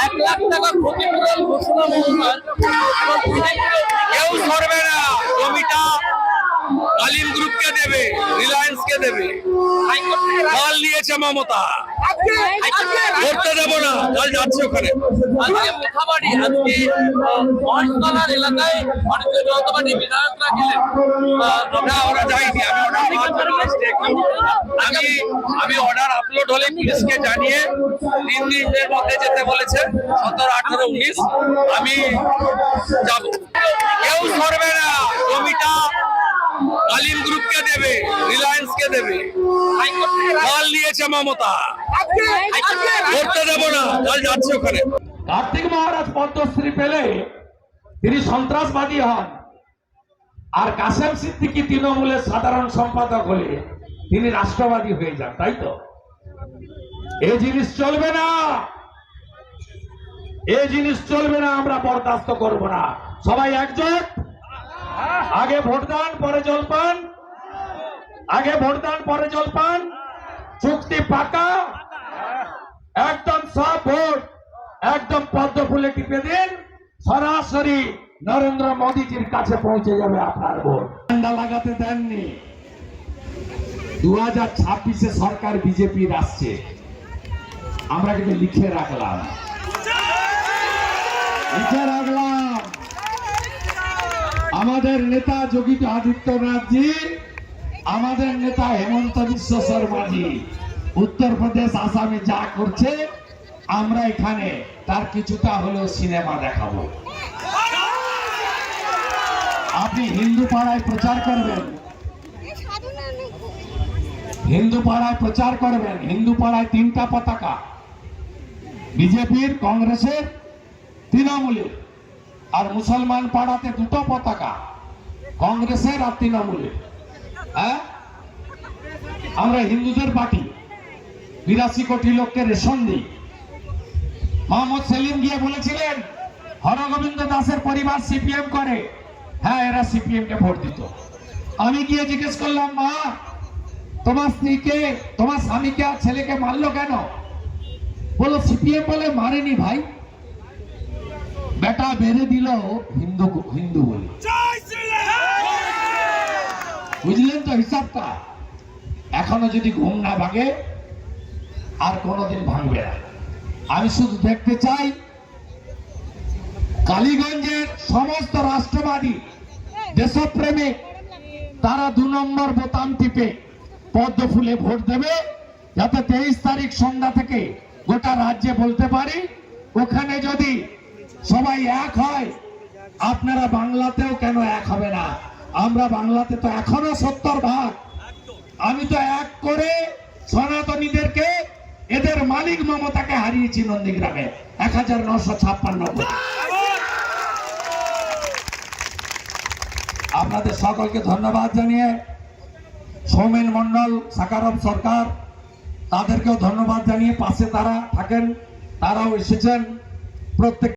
এক লাখ টাকা ক্ষতিপূরণ ঘোষণা মমতার কেউ ধরবে না। জমিটা আলিম গ্রুপকে দেবে রিলায়েন্স কে দেবে মাল নিয়েছে মমতা। করতে দেবো কাল যাচ্ছে ওখানে। আজকে মুখাবাড়ি আজকে মহাসনার এলাকায় ভারতীয় জনতা পার্টি বিধায়করা গেলেন। না ওরা যায়নি আমি আমি আমি অর্ডার আপলোড হলে পুলিশকে জানিয়ে তিন দিনের মধ্যে যেতে বলেছে সতেরো আঠারো উনিশ আমি যাব। কেউ সরবে না জমিটা আলিম গ্রুপকে দেবে? রিলায়েন্স কে দেবে? মাল নিয়েছে মমতা। করতে দেবো না কাল যাচ্ছে ওখানে। কার্তিক মহারাজ পদ্মশ্রী পেলে তিনি সন্ত্রাসবাদী হন। আর কাসেম সিদ্দিকী তৃণমূলের সাধারণ সম্পাদক হলে তিনি রাষ্ট্রবাদী হয়ে যান, তাই তো? এই জিনিস চলবে না। এই জিনিস চলবে না, আমরা বরদাস্ত করব না। সবাই একজোট? আগে ভোটদান, পরে জলপান? আগে ভোটদান, পরে জলপান? চুক্তি পাকা? একদম সব ভোট, একদম পদ্ম ফুলে টিপে দিন। সরাসরি নরেন্দ্র মোদীজির কাছে পৌঁছে যাবে আপনার ভোট। ঠান্ডা লাগাতে দেননি। দু হাজার ছাব্বিশে সরকার বিজেপির আসছে। আমরা কিন্তু লিখে রাখলাম। লিখে রাখলাম। আমাদের নেতা যোগী আদিত্যনাথজি, আমাদের নেতা হেমন্ত বিশ্ব শর্মা শর্মাজি উত্তরপ্রদেশ আসামে যা করছে, আমরা এখানে তার কিছুটা হলেও সিনেমা দেখাবো। আপনি হিন্দু পাড়ায় প্রচার করবেন। হিন্দু পাড়ায় প্রচার করবেন। হিন্দু পাড়ায় তিনটা পতাকা। বিজেপির, কংগ্রেসের, তৃণমূলের। আর মুসলমান পাড়াতে দুটো পতাকা, কংগ্রেসের আর তৃণমূলের। হ্যাঁ? আমরা হিন্দুদের পার্টি, বিরাশি কোটি লোককে রেশন দিই। মোহাম্মদ সেলিম গিয়ে বলেছিলেন, হরগোবিন্দ দাসের পরিবার সিপিএম করে। হ্যাঁ এরা সিপিএম কে ভোট দিত। আমি গিয়ে জিজ্ঞেস করলাম, মা, তোমার স্ত্রীকে, তোমার স্বামীকে আর ছেলেকে মারলো কেন? বলো সিপিএম বলে মারেনি ভাই। বেটা বেড়ে দিল হিন্দু হিন্দু বলে। বুঝলেন তো হিসাবটা? এখনও যদি ঘুম না ভাঙে আর কোনোদিন ভাঙবে না। আমি শুধু দেখতে চাই কালীগঞ্জের সমস্ত রাষ্ট্রবাদী দেশপ্রেমিক তারা দু নম্বর বোতাম টিপে পদ্ম ফুলে ভোট দেবে যাতে তেইশ তারিখ সন্ধ্যা থেকে গোটা রাজ্যে বলতে পারি ওখানে যদি সবাই এক হয়। আপনারা বাংলাতেও কেন এক হবে না? আমরা বাংলাতে তো এখনও সত্তর ভাগ। আমি তো এক করে সনাতনীদেরকে, এদের মালিক মমতাকে হারিয়েছি নন্দীগ্রামে। এক হাজার নশো ছাপ্পান্ন আপনাদের সকলকে ধন্যবাদ জানিয়ে সৌমেন মন্ডল সাকারম সরকার, তাদেরকেও ধন্যবাদ জানিয়ে পাশে তারা থাকেন, তারাও এসেছেন। প্রত্যেক